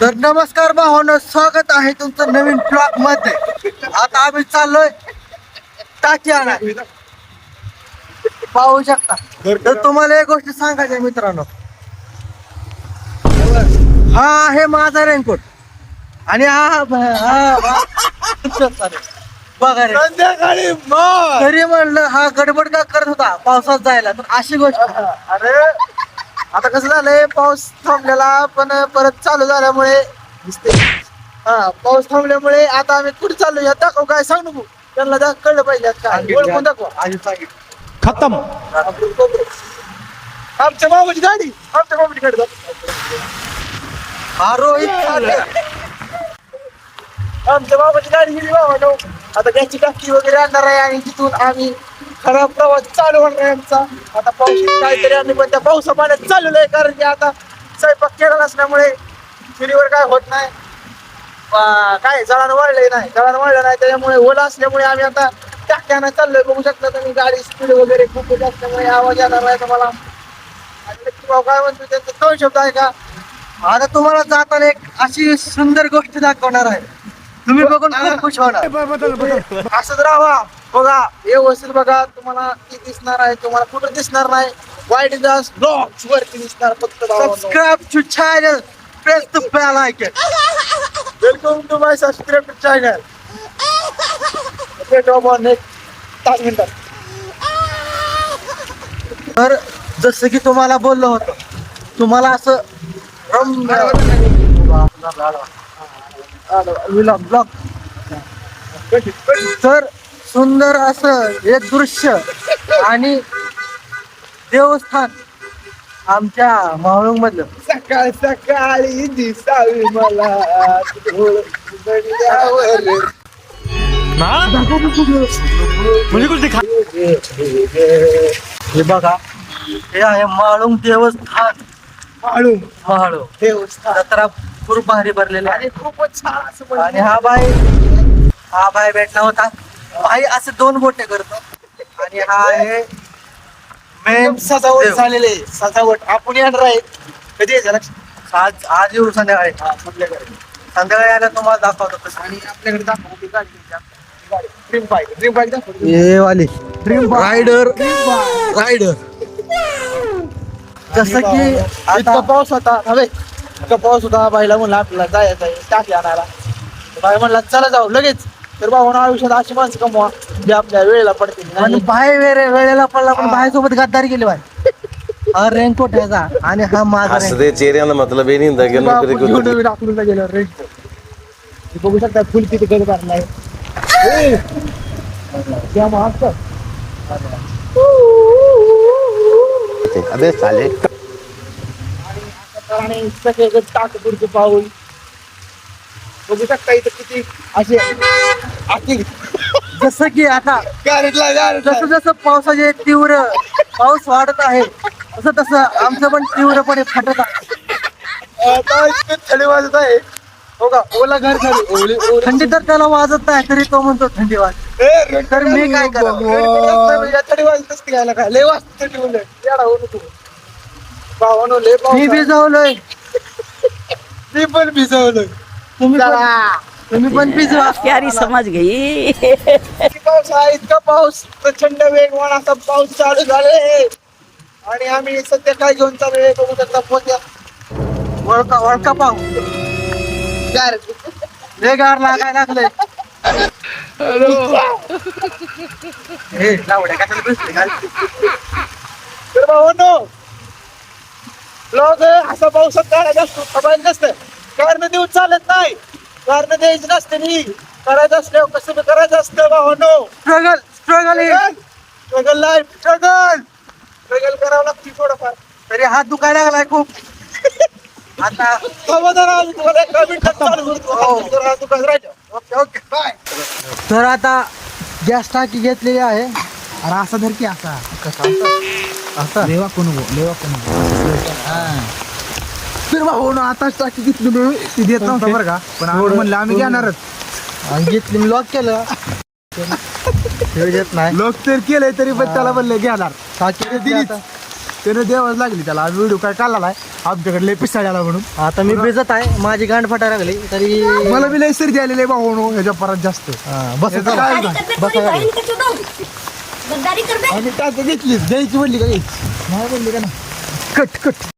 तर नमस्कार भावानं स्वागत आहे तुमचं नवीन ब्लॉगमध्ये. आता आम्ही चाललोय टाकी आणाय पाहू शकता. तर तुम्हाला एक गोष्ट सांगायची आहे मित्रांनो. हा आहे माझा रेनकोट आणि हा हा हा-. बघा रे. संध्याकाळी मग. तरी म्हणलं हा गडबड का करत होता पावसात जायला. तर अशी गोष्ट. अरे आता कसं झालंय पाऊस थांबलेला पण परत चालू झाल्यामुळे दिसते हा पाऊस थांबल्यामुळे आता आम्ही कुठे चाललो या दाखव काय सांग नको त्यांना दा- कळलं पाहिजे आता काय. ओळखून दाखवा. आधी सांगितलं. खतम. आमच्या मामाची गाडी आमच्या मामाची गाडी दाखव. हा रोहित. आमच्या बाबाची गाडी गेली बाबा आता त्याची टाकी वगैरे आणणार आहे आणि तिथून आम्ही खराब प्रवास चालू होणार आहे आमचा. आता पाऊस काहीतरी आम्ही पण त्या पावसा पाण्यात चाललेलो आहे कारण की आता स्वयंपाक केला नसल्यामुळे चुलीवर काय होत नाही. काय जळान वळले नाही जळान वाढलं नाही त्याच्यामुळे ओला असल्यामुळे आम्ही आता टाक्यानं चाललोय. बघू शकता तुम्ही गाडी स्पीड वगैरे खूप असल्यामुळे आवाज येणार आहे तुम्हाला. आणि काय म्हणतो त्यांचा तो शब्द आहे का? आता तुम्हाला जाताना एक अशी सुंदर गोष्ट दाखवणार आहे. तुम्ही बघून खूप खुश होणार. असंच राहा बघा व्यवस्थित बघा तुम्हाला ती दिसणार आहे तुम्हाला कुठं दिसणार नाही. वाईट दास ब्लॉग्स वरती दिसणार फक्त subscribe to channel press the bell icon welcome to my subscribe channel भेटू आपण एक तास मिनिटात तर जसं की तुम्हाला बोललो होतो तुम्हाला असं रम्य ब्लॉग ब्लॉग तर सुंदर असं एक दृश्य आणि देवस्थान आमच्या मावळंग मधलं सकाळ सकाळी दिसावी मला. हे बघा हे आहे माळुंग देवस्थान. माळू महाळू देवस्थान. खूप भारी भरलेली आहे आणि खूपच छान असं म्हणजे आणि हा बाई हा बाई भेटला होता. बाई असे दोन बोटे करतो. आणि हा आहे मेन सजावट झालेले सजावट. आपण येणार आहे. कधी यायचं? लक्षात आज आज येऊ संध्याकाळी. संध्याकाळी. आला तुम्हाला दाखवतो आणि आपल्याकडे दाखव ती गाडी त्यांची आपली गाडी ड्रीम बाईक ड्रीम बाईक दाखव ये वाली रायडर रायडर जसं की आता पाऊस होता. हवे इतका पाऊस होता बाईला म्हणलं आपल्याला जायचं आहे टाकी आणायला. बाई म्हणला चला जाऊ लगेच. तर भाऊ आयुष्यात अशी माणसं कमवा जे आपल्या वेळेला पडतील. आणि बाय वेळे वेळेला पडला पण बाय सोबत गद्दारी केली बाय हा रेनकोट आणि हा माझा. हसदे मतलब नहीं टाकून गेलो रेंट बघू शकता फुल किती गड मारलाय त्या मागचं. अबे साले. आणि सगळे टाक पुढचे पाऊल बघू शकता इथं किती असे आखी जसं की आता गाडीतला जसं जसं पावसाचे तीव्र पाऊस वाढत आहे तसं तसं आमचं पण तीव्रपणे फटत आहे. आता इतकं थंडी वाजत आहे. हो का? ओला घर झाली. ओली ओली. थंडी तर त्याला वाजत नाही तरी तो म्हणतो थंडी वाज. ए, तर मी काय करावं? या थंडी वाजत असते घ्यायला काय? लय वाजत थंडी येडा हो नको. भावानो लय मी. भिजवलोय. मी पण भिजवलं तुम्ही पण तुम्ही पण भिजवा. प्यारी समझ गई किती पाऊस आहे? इतका पाऊस. प्रचंड वेगवान असा पाऊस चालू झाले. आणि आम्ही सध्या काय घेऊन चालू आहे बघू शकता. पोत्या वळका वळका पाहू गार. लय गार लागायला लागले हे लावड्या कशाला बसले? खाली? तर भावानो लोक असा पावसात काढायचा असतो नसतं. कारण देऊन चालत नाही. कारण द्यायची नसते मी करायचं असल्यावर कसं बी करायचं असतं भावानो. Struggle struggle struggle life struggle struggle करावं लागते थोडंफार. तरी हात दुखायला लागलाय खूप. आता समाधान आलं तुम्हाला एका मिनिटात चालू करतो हो. Okay okay. बाय तर आता गॅस टाकी घेतलेली आहे. अरे असा धर की असा. असा. लेवा कोण गो? लेवा कोण फिर बा हो ना आताच टाकी घेतली मी. ती देत नव्हता. बरं का? पण आवड म्हणलं आम्ही घेणारच. घेतली मी लॉक केलं. लोक लॉक तर केलंय तरी पण त्याला म्हणलं घेणार. टाकी दिली त्याने देवाच लागली त्याला. व्हिडिओ काय काढलाय? आमच्याकडे लय पिसाळ्याला म्हणून. आता मी भिजत आहे. माझी गांड फटायला लागली. तरी मला बी लय सर आलेली आहे भाऊ हो ह्याच्या परत जास्त. बस बस. गद्दारी करते आम्ही टाकत घेतली द्यायची म्हणली का घ्यायची नाही म्हणली का ना कट कट.